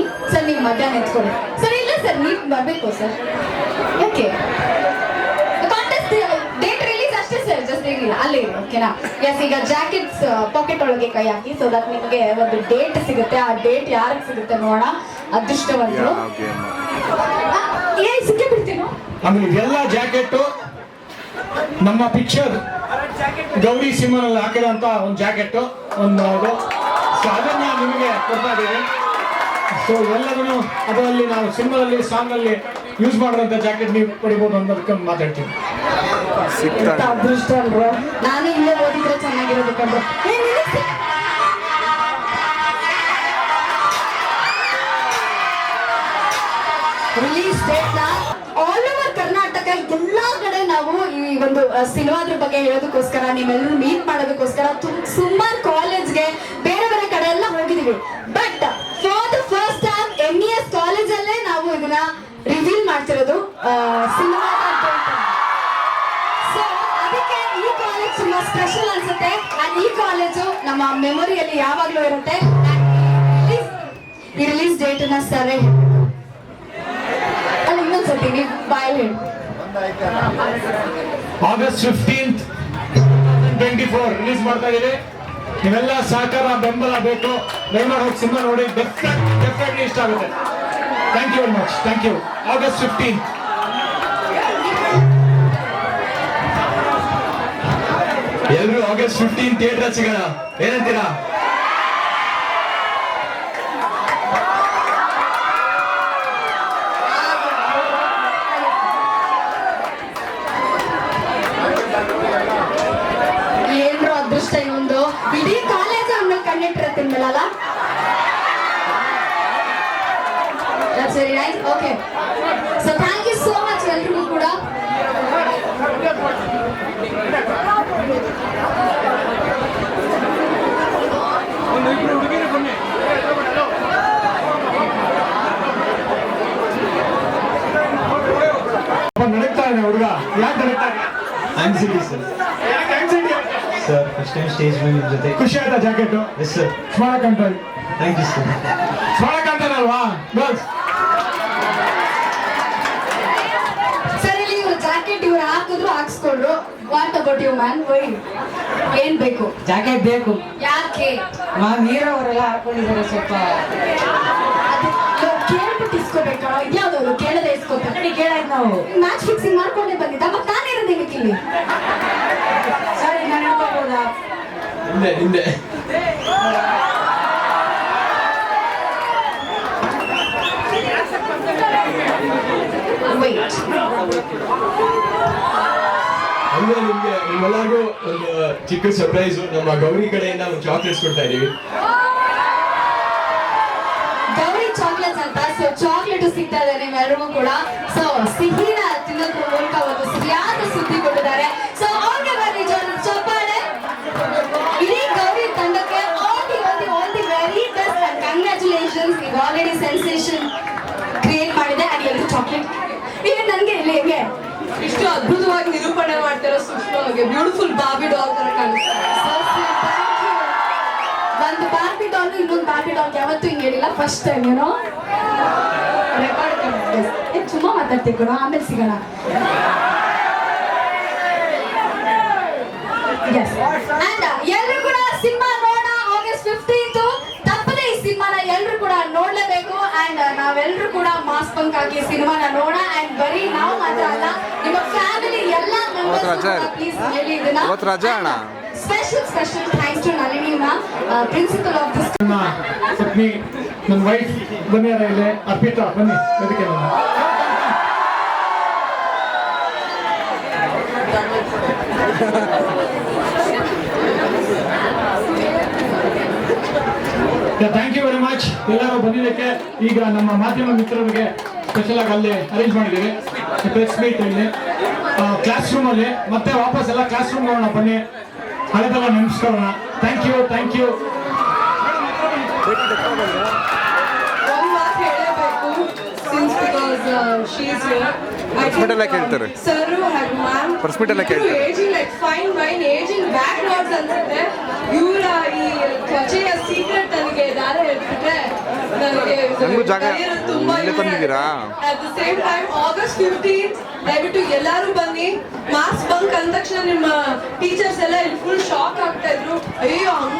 ಬನ್ನಿ. ಸರ್ ನೀವು ಮಧ್ಯಾಹ್ನ ಎತ್ಕೊಳ್ಳಿ. ಸರ್ ಇಲ್ಲ ಸರ್ ನೀವು ಬರಬೇಕು ಸರ್. ಯಾಕೆ? ಕಾಂಟೆಸ್ಟ್ ಡೇಟ್ ರಿಲೀಸ್ ಅಷ್ಟೇ ಸರ್ ಜಸ್ಟ್ ಇರಲಿಲ್ಲ. ಅಲ್ಲೇ ಇರಿ ಓಕೆನಾ ಎಸ್ ಈಗ ಜಾಕೆಟ್ಸ್ ಪಾಕೆಟ್ ಒಳಗೆ ಕೈ ಹಾಕಿ ಸೊ ದಟ್ ನಿಮಗೆ ಒಂದು ಡೇಟ್ ಸಿಗುತ್ತೆ. ಆ ಡೇಟ್ ಯಾರಿಗೆ ಸಿಗುತ್ತೆ ನೋಡೋಣ. ಅದೃಷ್ಟವಂತರು. ಆ, ಏ ಸಿಕ್ಕೇ ಬಿಡ್ತೀನೋ? ಆಮೇಲೆ ಎಲ್ಲ ಜಾಕೆಟ್ ನಮ್ಮ ಪಿಕ್ಚರ್ ಗೌರಿ ಸಿಂಹನಲ್ಲಿ ಹಾಕಿರೋಂಥ ಒಂದು ಜಾಕೆಟ್ ಒಂದು ನೋಡು ಸೊ ಅದನ್ನ ನಿಮಗೆ ಕೊಡ್ತಾ ಸೊ ಎಲ್ಲದನ್ನು ಅದರಲ್ಲಿ ನಾವು ಸಿನಿಮಾದಲ್ಲಿ ಸಾಂಗಲ್ಲಿ ಯೂಸ್ ಮಾಡಿರೋಂಥ ಜಾಕೆಟ್ ನೀವು ಪಡಿಬೋದು ಅನ್ನೋದಕ್ಕೆ ಮಾತಾಡ್ತೀನಿ. ಅದೃಷ್ಟ ಅಲ್ವಾ? ನಾನು ಇಲ್ಲೇ ಓದಿದ್ರೆ ಚೆನ್ನಾಗಿರೋದು ಕಂಡ್ರೆ. ರಿಲೀಸ್ ಡೇಟ್ನ ಆಲ್ ಓವರ್ ಕರ್ನಾಟಕ ಎಲ್ಲಾ ಕಡೆ ನಾವು ಈ ಒಂದು ಸಿನಿಮಾದ್ರ ಬಗ್ಗೆ ಹೇಳೋದಕ್ಕೋಸ್ಕರ ನೀವೆಲ್ಲರೂ ಮೀಟ್ ಮಾಡೋದಕ್ಕೋಸ್ಕರ ಸುಮಾರು ಕಾಲೇಜ್ಗೆ ಬೇರೆ ಬೇರೆ ಕಡೆ ಎಲ್ಲ ಹೋಗಿದೀವಿ but for the first time M E S ಕಾಲೇಜಲ್ಲೇ ನಾವು ಇದನ್ನ ರಿವೀಲ್ ಮಾಡ್ತಿರೋದು ಸಿನಿಮಾ ಸೊ ಅದಕ್ಕೆ ಸ್ಪೆಷಲ್ ಅನ್ಸುತ್ತೆ. ಅಂಡ್ ಈ ಕಾಲೇಜು ನಮ್ಮ ಮೆಮೊರಿಯಲ್ಲಿ ಯಾವಾಗ್ಲೂ ಇರುತ್ತೆ. ಈ ರಿಲೀಸ್ ಡೇಟ್ನ ಸರಿ ಅಲ್ಲಿ ಇನ್ನೊಂದ್ಸತಿ ನೀವು ಹೇಳಿ. August fifteenth twenty four release ಮಾಡ್ತಾ ಇದೀವಿ. ನೀವೆಲ್ಲ ಸಹಕಾರ, ಬೆಂಬಲ ಬೇಕು. ದಯಮಾಡಿ ಸಿನಿಮಾ ನೋಡಿ ಡೆಫಿನೆಟ್ಲಿ ಇಷ್ಟ ಆಗುತ್ತೆ. Thank you very much thank you August fifteen ಎಲ್ರು ಆಗಸ್ಟ್ ಫಿಫ್ಟೀನ್ ಥಿಯೇಟರ್ ಸಿಗೋಣ. ಏನಂತೀರಾ? ಏನ್ರು ಅದೃಷ್ಟ ಇನ್ನೊಂದು? ಇಡೀ ಕಾಲೇಜ್ ಅವನ್ನ ಕಣ್ಣಿಟ್ಟಿರತ್ತಿಲ್ವಲ್ಲ That's very nice. Okay. So thank you so much ಎಲ್ರಿಗೂ ಕೂಡ ನಡೀತಾ ಇದೆ ಹುಡುಗ ಯಾಕೆ ನಡೀತಾ ಇದೆ ಆನ್ಸಿಟಿ ಸರ್ ಯಾಕೆ anxiety? Sir first time stage ಮೇಲೆ ನಿಮ್ಮ ಜೊತೆ ಖುಷಿ ಆಯ್ತಾ jacket yes sir Smarakantha thank you sir ಸ್ಮರಕಂಠನಲ್ವಾ girls sir ಇಲ್ಲಿ ಇವ್ರು ಜಾಕೆಟ್ ಇವ್ರು ಹಾಕಿದ್ರು ಹಾಕ್ಸ್ಕೊಂಡ್ರು ವಾಟ್ ಮ್ಯಾನ್ ವೈ ಏನ್ ಬೇಕು? ಜಾಕೆಟ್ ಬೇಕು. ಯಾಕೆ? ಮಾ ನೀರವರೆಲ್ಲ ಹಾಕೊಂಡಿದ್ದಾರೆ ಸ್ವಲ್ಪ. ಕೇಳ್ಬಿಟ್ಟು ಇಸ್ಕೋಬೇಕ? ಇದ್ಯಾವ್ದು ಕೇಳದೆ ಇಸ್ಕೋಬೇಕು? ಕಡೆ ಕೇಳಾಯ್ತು ನಾವು. ಮ್ಯಾಚ್ ಫಿಕ್ಸಿಂಗ್ ಮಾಡ್ಕೊಂಡೇ ಬಂದಿದ್ದ ಮತ್ತೆ ಏನಕ್ಕೆ ಇಲ್ಲಿ? ಸರ್ ನಾನು ಹಿಂದೆ ಹಿಂದೆ. ವೈಟ್ ಅಂದ್ರೆ ನಿಮ್ಗೆ ನಿಮ್ಮೆಲ್ಲರಿಗೂ ಒಂದು ಚಿಕ್ಕ ಸರ್ಪ್ರೈಸ್ ನಮ್ಮ ಗೌರಿ ಕಡೆಯಿಂದ ಒಂದು ಚಾಕ್ಲೇಟ್ಸ್ ಕೊಡ್ತಾ ಇದೀವಿ. ಗೌರಿ ಚಾಕ್ಲೇಟ್ಸ್ ಅಂತ. ಸೊ ಚಾಕ್ಲೇಟ್ ಸಿಗ್ತಾ ಇದೆ ನಿಮ್ಮೆಲ್ಲರಿಗೂ ಕೂಡ. ಸೊ ಸಿಹಿನ ತಿನ್ನೋದ್ರ ಮೂಲಕ ಒಂದು ಸರಿಯಾದ ಸುದ್ದಿ ಕೊಟ್ಟಿದ್ದಾರೆ. ಸೊ ಅವ್ರಿಗೆ ಬನ್ನಿ ಚಪ್ಪಾಳೆ. ಇಡೀ ಗೌರಿ ತಂಡಕ್ಕೆ all the all the all the very best and congratulations ಈಗ ಆಲ್ರೆಡಿ ಸೆನ್ಸೇಷನ್ ಕ್ರಿಯೇಟ್ ಮಾಡಿದೆ. ಅಂಡ್ ಎಲ್ಲರೂ ಚಾಕ್ಲೇಟ್ ಈಗ ನನಗೆ ಇಲ್ಲಿ ಹೇಗೆ ಇಷ್ಟು ಅದ್ಭುತವಾಗಿ ನಿರೂಪಣೆ ಮಾಡ್ತಿರೋ ಸೂಕ್ಷ್ಮವಾಗಿ ಬ್ಯೂಟಿಫುಲ್ ಬಾಬಿ ಡಾಲ್ ತರ ಕಾಣಿಸ್ತಾರೆ. ಒಂದು ಬಾರ್ಬಿ ಡಾಲ್ ಇನ್ನೊಂದು ಬಾರ್ಬಿ ಡಾಲ್ ಯಾವತ್ತೂ ಹಿಂಗೆ ಹೇಳಿಲ್ಲ. ಫಸ್ಟ್ ಟೈಮ್ ಏನೋ ರೆಕಾರ್ಡ್ ತುಂಬಾ ಮಾತಾಡ್ತೀವಿ ಕೂಡ, ಆಮೇಲೆ ಸಿಗೋಣ. ಎಸ್ ಎಲ್ಲರೂ ಕೂಡ ಸಿನಿಮಾ ನೋಡ ಆಗಸ್ಟ್ ಫಿಫ್ಟೀನ್ತ್ ತಪ್ಪದೆ ಈ ಸಿನಿಮಾನ ಎಲ್ಲರೂ ಕೂಡ ನೋಡ್ಲೇಬೇಕು ಅಂಡ್ ನಾವೆಲ್ಲರೂ ಕೂಡ ಮಾಸ್ ಬಂಕ್ ಹಾಕಿ ಸಿನಿಮಾನ ನೋಡ ಅಂಡ್ ಬರೀ ನಾವು ಮಾತ್ರ ಅಲ್ಲ ನಿಮ್ಮ ಫ್ಯಾಮಿಲಿ ಎಲ್ಲ ಮೆಂಬರ್ಸ್ ರಜಾ ಅಣ್ಣ. Special special thanks to Nalini ma'am principal of this ಪತ್ನಿ ನನ್ನ ವೈಫ್ ಬನ್ನಿಯಾರ ಇದೆ ಅರ್ಪಿತಾ ಬನ್ನಿ ವೇದಿಕೆ ಮೇಲೆ. ಥ್ಯಾಂಕ್ ಯು ವೆರಿ ಮಚ್ ಎಲ್ಲರೂ ಬಂದಿದ್ದಕ್ಕೆ ಈಗ ನಮ್ಮ ಮಾಧ್ಯಮ ಮಿತ್ರರಿಗೆ ಸ್ಪೆಷಲ್ ಆಗಿ ಅಲ್ಲಿ ಅರೇಂಜ್ ಮಾಡಿದ್ದೀವಿ. ಪ್ರೆಸ್ ಮೀಟ್ ಇಲ್ಲಿ ಕ್ಲಾಸ್ ರೂಮ್ ಅಲ್ಲಿ. ಮತ್ತೆ ವಾಪಸ್ ಎಲ್ಲ ಕ್ಲಾಸ್ ರೂಮ್ ಹೋಗೋಣ ಬನ್ನಿ. ಹಳೆದೆಲ್ಲ ನೆನೆಸ್ಕೊಳ್ಳೋಣ. ಥ್ಯಾಂಕ್ ಯು ಥ್ಯಾಂಕ್ ಯು ಕೇಳ್ತಾರೆ. ಸರ್ ಮ್ಯಾಮ್ Hospital ಎಲ್ಲ ಕೇಳ್ತಾರೆ. Ageing like fine wine ageing back notes ಅನ್ಸುತ್ತೆ. ಇವರ ಈ ತ್ವಚೆಯ ಸೀಕ್ರೆಟ್ ನನಗೆ ಜಾಗ ಇಲ್ಲೇ ತಂದಿದ್ದೀರಾ? At the same time August fifteen ದಯವಿಟ್ಟು ಎಲ್ಲರೂ ಬನ್ನಿ. ಮಾಸ್ಕ್ ಬಂಕ್ ಅಂದ ತಕ್ಷಣ ನಿಮ್ಮ ಟೀಚರ್ಸ್ ಎಲ್ಲ ಇಲ್ಲಿ ಫುಲ್ ಶಾಕ್ ಆಗ್ತಾ ಇದ್ರು. ಅಯ್ಯೋ ಹಂಗ್